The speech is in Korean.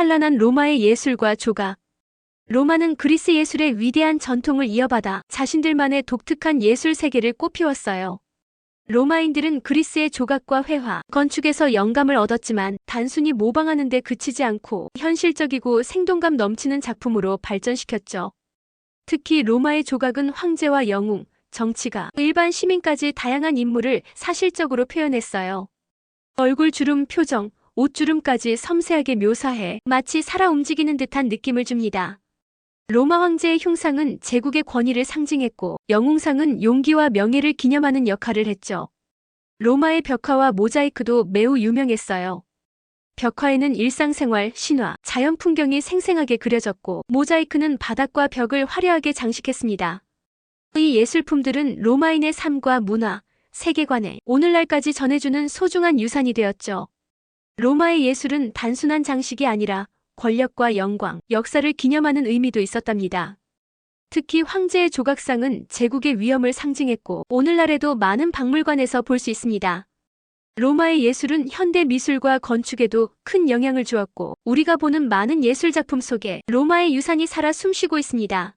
찬란한 로마의 예술과 조각. 로마는 그리스 예술의 위대한 전통을 이어받아 자신들만의 독특한 예술 세계를 꽃피웠어요. 로마인들은 그리스의 조각과 회화, 건축에서 영감을 얻었지만 단순히 모방하는 데 그치지 않고 현실적이고 생동감 넘치는 작품으로 발전시켰죠. 특히 로마의 조각은 황제와 영웅, 정치가, 일반 시민까지 다양한 인물을 사실적으로 표현했어요. 얼굴 주름 표정, 옷 주름까지 섬세하게 묘사해 마치 살아 움직이는 듯한 느낌을 줍니다. 로마 황제의 흉상은 제국의 권위를 상징했고 영웅상은 용기와 명예를 기념하는 역할을 했죠. 로마의 벽화와 모자이크도 매우 유명했어요. 벽화에는 일상생활, 신화, 자연 풍경이 생생하게 그려졌고 모자이크는 바닥과 벽을 화려하게 장식했습니다. 이 예술품들은 로마인의 삶과 문화, 세계관에 오늘날까지 전해주는 소중한 유산이 되었죠. 로마의 예술은 단순한 장식이 아니라 권력과 영광, 역사를 기념하는 의미도 있었답니다. 특히 황제의 조각상은 제국의 위엄을 상징했고 오늘날에도 많은 박물관에서 볼 수 있습니다. 로마의 예술은 현대 미술과 건축에도 큰 영향을 주었고 우리가 보는 많은 예술 작품 속에 로마의 유산이 살아 숨쉬고 있습니다.